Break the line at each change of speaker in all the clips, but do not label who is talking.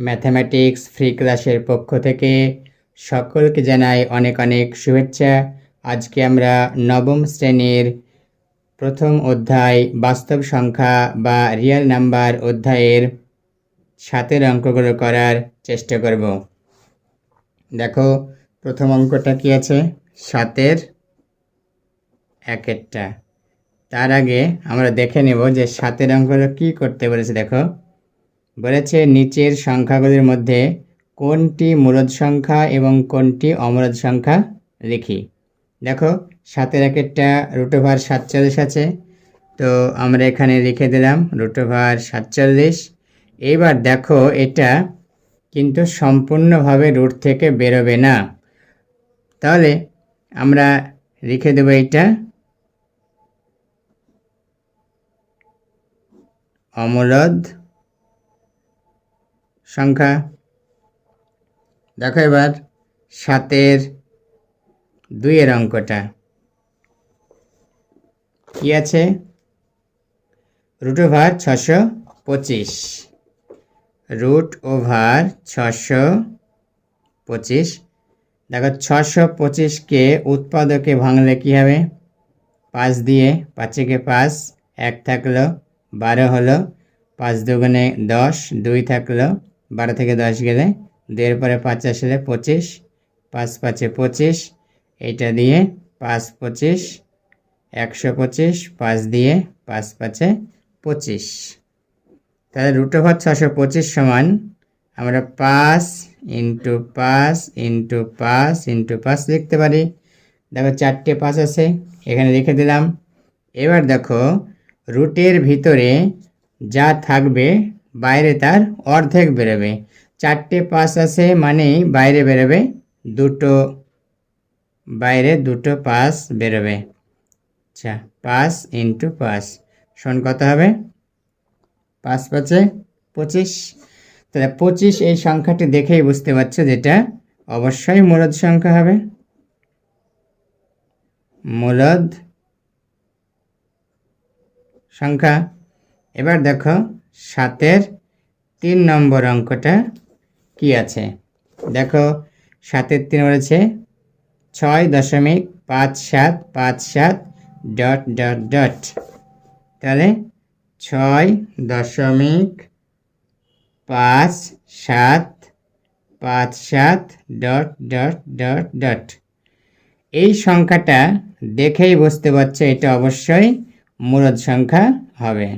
Mathematics free ক্লাসের পক্ষ থেকে সকলকে জানাই অনেক অনেক শুভেচ্ছা। আজকে আমরা নবম শ্রেণির প্রথম অধ্যায় বাস্তব সংখ্যা বা রিয়েল নাম্বার অধ্যায়ের সাতের অঙ্কগুলো করার চেষ্টা করব। দেখো, প্রথম অঙ্কটা কি আছে? সাতের একেরটা। তার আগে আমরা দেখে নেব যে সাতের অঙ্কগুলো কী করতে বলেছে, দেখো। বলেছে, নিচের সংখ্যাগুলির মধ্যে কোনটি মূলদ সংখ্যা এবং কোনটি অমূলদ সংখ্যা লিখি। দেখো, সাতের একেরটা রুটোভার সাতচল্লিশ আছে, তো আমরা এখানে লিখে দিলাম রুটোভার সাতচল্লিশ। এইবার দেখো, এটা কিন্তু সম্পূর্ণভাবে রুট থেকে বেরোবে না। তাহলে আমরা লিখে দেবো এটা অমূলদ সংখ্যা। দেখো এবার সাতের দুইয়ের অঙ্কটা। কি আছে? রুট ওভার ছশো পঁচিশ। রুট ওভার ছশো পঁচিশ। দেখো ছশো পঁচিশকে উৎপাদকে ভাঙলে কী হবে? পাঁচ দিয়ে পাঁচেকে পাঁচ, এক থাকল বারো হলো, পাঁচ দুগুণে দশ, দুই থাকল বারো থেকে দশ গেলে দুইয়ের পরে পাঁচ আসলে পঁচিশ, পাঁচ পাঁচে পঁচিশ এইটা দিয়ে পাঁচ পঁচিশ, একশো পঁচিশ, পাঁচ দিয়ে পাঁচ পাঁচে পঁচিশ। তাহলে রুট ওভার ছশো পঁচিশ সমান আমরা পাঁচ ইন্টু পাঁচ ইন্টু পাঁচ ইন্টু পাঁচ লিখতে পারি। দেখো চারটে পাঁচ আছে, এখানে লিখে দিলাম। এবার দেখো রুটের ভিতরে যা থাকবে বাইরে তার অর্ধেক বেরোবে। চারটে পাঁচ আছে মানেই বাইরে বেরোবে, দুটো বাইরে দুটো পাঁচ বেরোবে। আচ্ছা পাঁচ ইন্টু পাঁচ। শোন কত হবে? পাঁচ পাঁচে পঁচিশ। তাহলে পঁচিশ এই সংখ্যাটি দেখেই বুঝতে পারছ যেটা অবশ্যই মূলদ সংখ্যা হবে। মূলদ সংখ্যা। এবার দেখো সাতের তিন নম্বর অঙ্কটা কি আছে? দেখো, সাতের তিন বলেছে ছয় দশমিক পাঁচ সাত পাঁচ সাত ডট ডট ডট। তাহলে ছয় দশমিক পাঁচ সাত পাঁচ সাত ডট ডট ডট ডট। এই সংখ্যাটা দেখেই বুঝতে পারছ, এটা অবশ্যই মূলদ সংখ্যা হবে।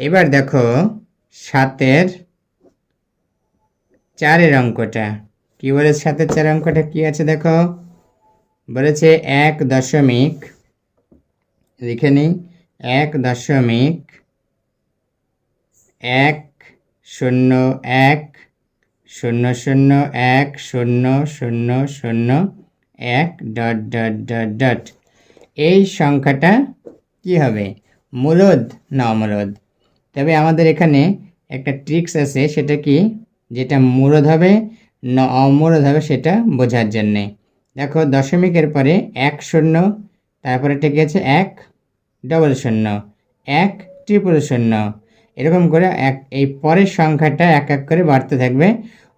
এবার দেখো সাতের চারের অঙ্কটা। কি বলেছে সাতের চার অঙ্কটা? কি আছে দেখো? বলেছে এক দশমিক, লিখে নিই, এক দশমিক এক শূন্য এক শূন্য শূন্য এক শূন্য শূন্য শূন্য এক ডট ডট ডট ডট। এই সংখ্যাটা কি হবে? মূলদ না অমূলদ তবে আমাদের এখানে একটা ট্রিক্স আছে, সেটা কি? যেটা মূলদ হবে, না অমূলদ হবে, সেটা বোঝার জন্যে। দেখো, দশমিকের পরে এক শূন্য, তারপরে ঠেকে আছে, এক ডবল শূন্য, এক ট্রিপল শূন্য। এরকম করে এক, এই পরের সংখ্যাটা এক এক করে বাড়তে থাকবে।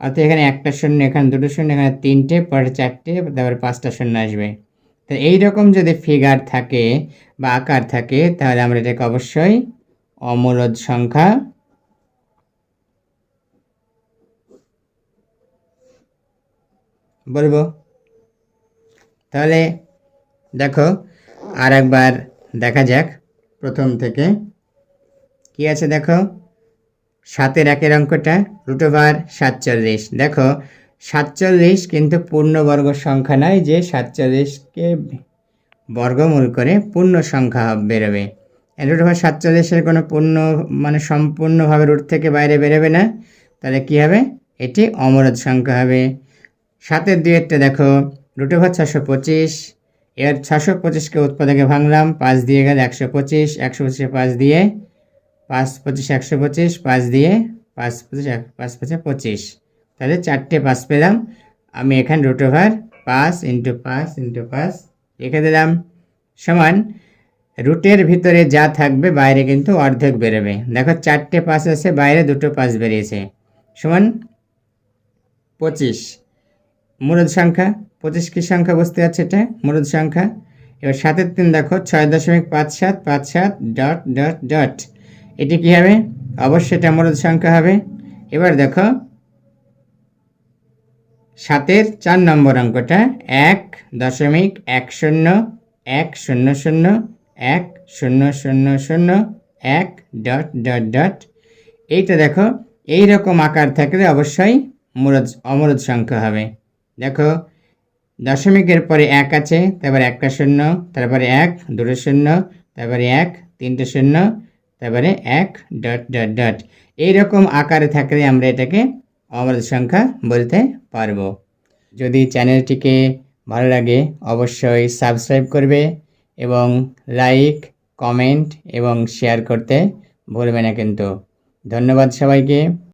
অর্থাৎ এখানে একটা শূন্য, এখানে দুটো শূন্য, এখানে তিনটে, পরে চারটে, তারপরে পাঁচটা শূন্য আসবে। তো এই রকম যদি ফিগার থাকে বা আকার থাকে, তাহলে আমরা এটাকে অবশ্যই অমূলদ সংখ্যা বলব। তাহলে দেখো আর একবার দেখা যাক প্রথম থেকে। কি আছে দেখো? সাতের একের অঙ্কটা রুট ওভার সাতচল্লিশ। দেখো, সাতচল্লিশ কিন্তু পূর্ণবর্গ সংখ্যা নয় যে সাতচল্লিশকে বর্গমূল করে পূর্ণ সংখ্যা বেরোবে। রুট সাতচল্লিশের কোনো পূর্ণ মানে সম্পূর্ণভাবে রুট থেকে বাইরে বেরোবে না। তাহলে কি হবে? এটি অমরদ সংখ্যা হবে। সাতের দুইয়েরটা দেখো রুট ওভার ছশো পঁচিশ এর ছশো পঁচিশকে উৎপাদকে ভাঙলাম, পাঁচ দিয়ে গেলে একশো পঁচিশ, একশো পঁচিশে পাঁচ দিয়ে, পাঁচ পঁচিশ একশো পঁচিশ, পাঁচ দিয়ে, পাঁচ পঁচিশ এক, পাঁচ পঁচিশে পঁচিশ। তাহলে চারটে পাঁচ পেলাম। আমি এখানে রুট ওভার পাঁচ ইন্টু পাঁচ ইন্টু পাঁচ লিখে দিলাম। সমান রুটের ভিতরে যা থাকবে বাইরে কিন্তু অর্ধেক বেরোবে। দেখো চারটে পাঁচ আছে, বাইরে দুটো পাঁচ বেরিয়েছে। সমান পঁচিশ। মূলদ সংখ্যা, পঁচিশ কি সংখ্যা বুঝতে পারছে এটা? মূলদ সংখ্যা। এবার সাতের তিন দেখো, ছয় দশমিক পাঁচ সাত পাঁচ সাত, ডট ডট ডট। এটি কি হবে? অবশ্যই এটা মূলদ সংখ্যা হবে। এবার দেখো, সাতের চার নম্বর অঙ্কটা এক দশমিক এক শূন্য এক শূন্য শূন্য এক শূন্য শূন্য শূন্য এক ডট ডট ডট। এইটা দেখো এই রকম আকার থাকলে অবশ্যই মূলদ অমূলদ সংখ্যা হবে। দেখো, দশমিকের পরে এক আছে, তারপরে একটা শূন্য, তারপরে এক, দুটো শূন্য, তারপরে এক, তিনটে শূন্য, তারপরে এক ডট ডট ডট। এইরকম আকারে থাকলে আমরা এটাকে অমূলদ সংখ্যা বলতে পারব। যদি চ্যানেলটিকে ভালো লাগে, অবশ্যই সাবস্ক্রাইব করবে। এবং লাইক কমেন্ট এবং শেয়ার করতে ভুলবে না কিন্তু। ধন্যবাদ সবাইকে।